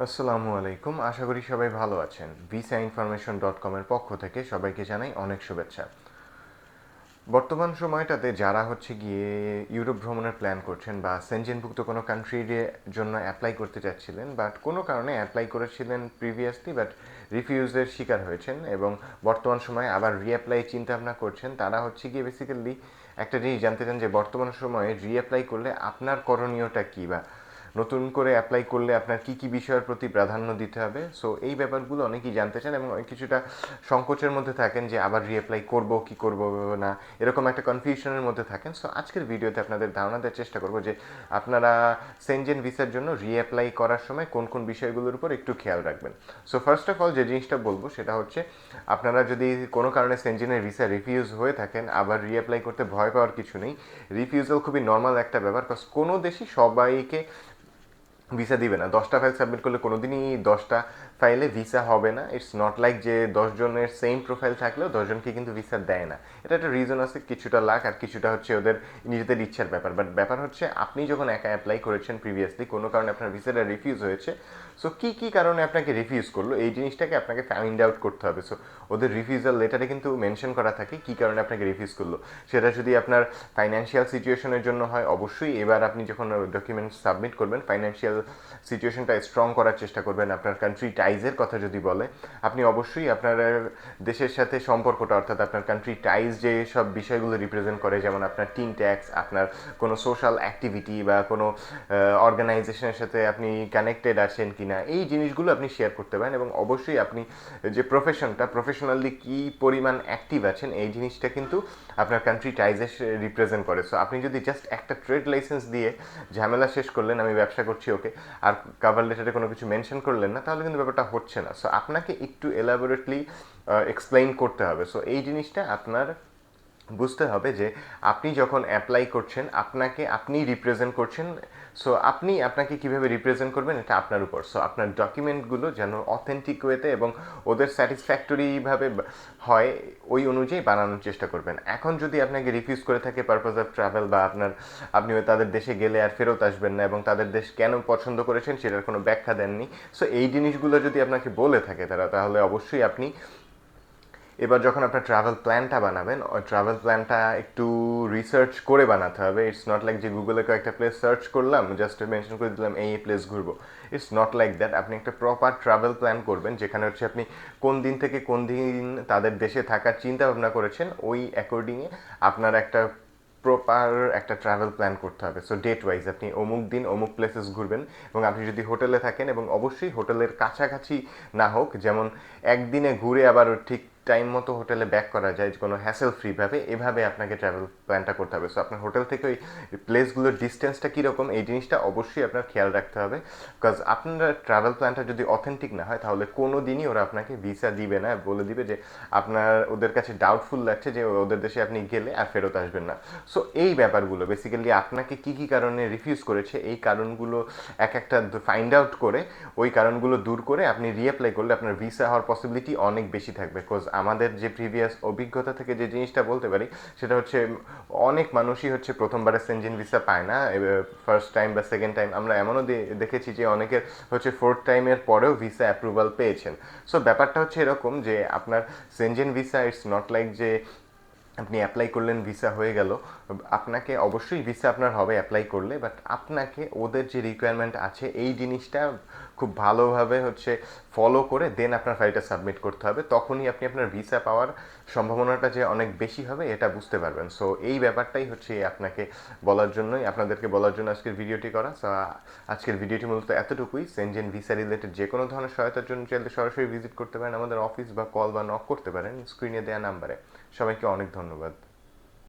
আসসালামু আলাইকুম। আশা করি সবাই ভালো আছেন। ভিসা ইনফরমেশন ডট কমের পক্ষ থেকে সবাইকে জানাই অনেক শুভেচ্ছা। বর্তমান সময়টাতে যারা হচ্ছে গিয়ে ইউরোপ ভ্রমণের প্ল্যান করছেন বা সেনজেনভুক্ত কোনো কান্ট্রির জন্য অ্যাপ্লাই করতে চাচ্ছিলেন বাট কোনো কারণে অ্যাপ্লাই করেছিলেন প্রিভিয়াসলি বাট রিফিউজের শিকার হয়েছেন এবং বর্তমান সময়ে আবার রিঅ্যাপ্লাই চিন্তা ভাবনা করছেন, তারা হচ্ছে গিয়ে বেসিক্যালি একটা জিনিস জানতে চান যে বর্তমান সময়ে রিঅ্যাপ্লাই করলে আপনার করণীয়টা কী বা নতুন করে অ্যাপ্লাই করলে আপনার কি কি বিষয়ের প্রতি প্রাধান্য দিতে হবে? সো এই ব্যাপারগুলো অনেকেই জানতে চান এবং অনেক কিছুটা সংকোচের মধ্যে থাকেন যে আবার রিঅ্যাপ্লাই করব, কি করব না, এরকম একটা কনফিউশনের মধ্যে থাকেন। সো আজকের ভিডিওতে আপনাদের ধারণা দেওয়ার চেষ্টা করব যে আপনারা সেনজেন ভিসার জন্য রিঅ্যাপ্লাই করার সময় কোন কোন বিষয়গুলোর উপর একটু খেয়াল রাখবেন। সো ফার্স্ট অফ অল যে জিনিসটা বলব সেটা হচ্ছে আপনারা যদি কোনো কারণে সেনজেনের ভিসা রিফিউজ হয়ে থাকেন, আবার রিঅ্যাপ্লাই করতে ভয় পাওয়ার কিছু নেই। রিফিউজাল খুবই নর্মাল একটা ব্যাপার কারণ কোনো দেশই সবাইকে ভিসা দিবে না। দশটা ফাইল সাবমিট করলে কোনো দিনই দশটা ফাইলে ভিসা হবে না। ইটস নট লাইক যে দশজনের সেম প্রোফাইল থাকলেও দশজনকে কিন্তু ভিসা দেয় না। এটা একটা রিজন আছে, কিছুটা লাখ আর কিছুটা হচ্ছে ওদের নিজেদের ইচ্ছার ব্যাপার। বাট ব্যাপার হচ্ছে, আপনি যখন একা অ্যাপ্লাই করেছেন প্রিভিয়াসলি কোনো কারণে আপনার ভিসাটা রিফিউজ হয়েছে। সো কী কী কারণে আপনাকে রিফিউজ করল? এই জিনিসটাকে আপনাকে ফাইন্ড আউট করতে হবে। সো ওদের রিফিউজাল লেটারে কিন্তু মেনশন করা থাকে কী কারণে আপনাকে রিফিউজ করল। সেটা যদি আপনার ফাইন্যান্সিয়াল সিচুয়েশনের জন্য হয়, অবশ্যই এবার আপনি যখন ডকুমেন্টস সাবমিট করবেন ফাইন্যান্সিয়াল সিচুয়েশনটা স্ট্রং করার চেষ্টা করবেন আপনার কান্ট্রি টাইজের কথা যদি বলে, আপনি অবশ্যই আপনার দেশের সাথে সম্পর্কটা, অর্থাৎ আপনার কান্ট্রি টাইজ যে সব বিষয়গুলো রিপ্রেজেন্ট করে, যেমন আপনার টিম ট্যাক্স আপনার কোনো সোশ্যাল অ্যাক্টিভিটি বা কোনো অর্গানাইজেশনের সাথে আপনি কানেক্টেড আছেন কি না এই জিনিসগুলো আপনি শেয়ার করতে পারেন এবং অবশ্যই আপনি যে প্রফেশনটা প্রফেশনালি কী পরিমাণ অ্যাক্টিভ আছেন, এই জিনিসটা কিন্তু আপনার কান্ট্রি টাইজে রিপ্রেজেন্ট করে। সো আপনি যদি জাস্ট একটা ট্রেড লাইসেন্স দিয়ে ঝামেলা শেষ করলেন, আমি ব্যবসা করছি ওকে আর কাভার লেটারে কোনো কিছু মেনশন করলেন না, তাহলে কিন্তু ব্যাপারটা হচ্ছে না। সো আপনাকে একটু এলাবোরেটলি এক্সপ্লেইন করতে হবে। সো এই জিনিসটা আপনার বুঝতে হবে যে আপনি যখন অ্যাপ্লাই করছেন, আপনাকে আপনি রিপ্রেজেন্ট করছেন সো আপনি আপনাকে কীভাবে রিপ্রেজেন্ট করবেন এটা আপনার উপর। সো আপনার ডকুমেন্টগুলো যেন অথেন্টিক ওয়েতে এবং ওদের স্যাটিসফ্যাক্টরিভাবে হয়, ওই অনুযায়ী বানানোর চেষ্টা করবেন। এখন যদি আপনাকে রিফিউজ করে থাকে পারপাস অফ ট্রাভেল বা আপনার, আপনি তাদের দেশে গেলে আর ফেরত আসবেন না এবং তাদের দেশ কেন পছন্দ করেছেন সেটার কোনো ব্যাখ্যা দেননি সো এই জিনিসগুলো যদি আপনাকে বলে থাকে তারা, তাহলে অবশ্যই আপনি এবার যখন আপনার ট্রাভেল প্ল্যানটা বানাবেন, ওই ট্রাভেল প্ল্যানটা একটু রিসার্চ করে বানাতে হবে। ইটস নট লাইক যে গুগলে কয়েকটা প্লেস সার্চ করলাম জাস্ট মেনশন করে দিলাম, এই প্লেস ঘুরবো। ইটস নট লাইক দ্যাট আপনি একটা প্রপার ট্রাভেল প্ল্যান করবেন, যেখানে হচ্ছে আপনি কোন দিন থেকে কোন দিন তাদের দেশে থাকার চিন্তা ভাবনা করেছেন, ওই অ্যাকর্ডিংয়ে আপনার একটা প্রপার একটা ট্রাভেল প্ল্যান করতে হবে। সো ডেট ওয়াইজ আপনি অমুক দিন অমুক প্লেসেস ঘুরবেন, এবং আপনি যদি হোটেলে থাকেন, এবং অবশ্যই হোটেলের কাছাকাছি না হোক, যেমন একদিনে ঘুরে আবার ঠিক টাইম মতো হোটেলে ব্যাক করা যায়, কোনো হ্যাসেল ফ্রিভাবে এভাবে আপনাকে ট্রাভেল প্ল্যানটা করতে হবে। সো আপনার হোটেল থেকে ওই প্লেসগুলোর ডিস্টেন্সটা কীরকম, এই জিনিসটা অবশ্যই আপনার খেয়াল রাখতে হবে। বিকজ আপনার ট্রাভেল প্ল্যানটা যদি অথেন্টিক না হয়, তাহলে কোনো দিনই ওরা আপনাকে ভিসা দিবে না, বলে দিবে যে আপনার, ওদের কাছে ডাউটফুল লাগছে যে ওদের দেশে আপনি গেলে আর ফেরত আসবেন না। সো এই ব্যাপারগুলো বেসিক্যালি আপনাকে কী কী কারণে রিফিউজ করেছে, এই কারণগুলো এক একটা ফাইন্ড আউট করে, ওই কারণগুলো দূর করে আপনি রিঅ্যাপ্লাই করলে আপনার ভিসা হওয়ার পসিবিলিটি অনেক বেশি থাকবে। বিকজ আমাদের যে প্রিভিয়াস অভিজ্ঞতা থেকে যে জিনিসটা বলতে পারি, সেটা হচ্ছে অনেক মানুষই হচ্ছে প্রথমবারে সেনজিন ভিসা পায় না ফার্স্ট টাইম বা সেকেন্ড টাইম আমরা এমনও দেখেছি যে অনেকের হচ্ছে ফোর্থ টাইমের পরেও ভিসা অ্যাপ্রুভাল পেয়েছেন। সো ব্যাপারটা হচ্ছে এরকম যে আপনার Schengen visa it's not like যে আপনি অ্যাপ্লাই করলেন ভিসা হয়ে গেল। আপনাকে অবশ্যই ভিসা আপনার হবে অ্যাপ্লাই করলে বাট আপনাকে ওদের যে রিকোয়ারমেন্ট আছে, এই জিনিসটা খুব ভালোভাবে হচ্ছে ফলো করে দেন আপনার ফাইলটা সাবমিট করতে হবে। তখনই আপনি আপনার ভিসা পাওয়ার সম্ভাবনাটা যে অনেক বেশি হবে, এটা বুঝতে পারবেন। সো এই ব্যাপারটাই হচ্ছে আপনাকে বলার জন্যই, আপনাদেরকে বলার জন্য আজকের ভিডিওটি করা। সো আজকের ভিডিওটি মূলত এতটুকুই। সেনজেন ভিসা রিলেটেড যে কোনো ধরনের সহায়তার জন্য চাইলে সরাসরি ভিজিট করতে পারেন। আমাদের অফিস বা কল বা নক করতে পারেন স্ক্রিনে দেওয়া নাম্বারে সবাইকে অনেক ধন্যবাদ।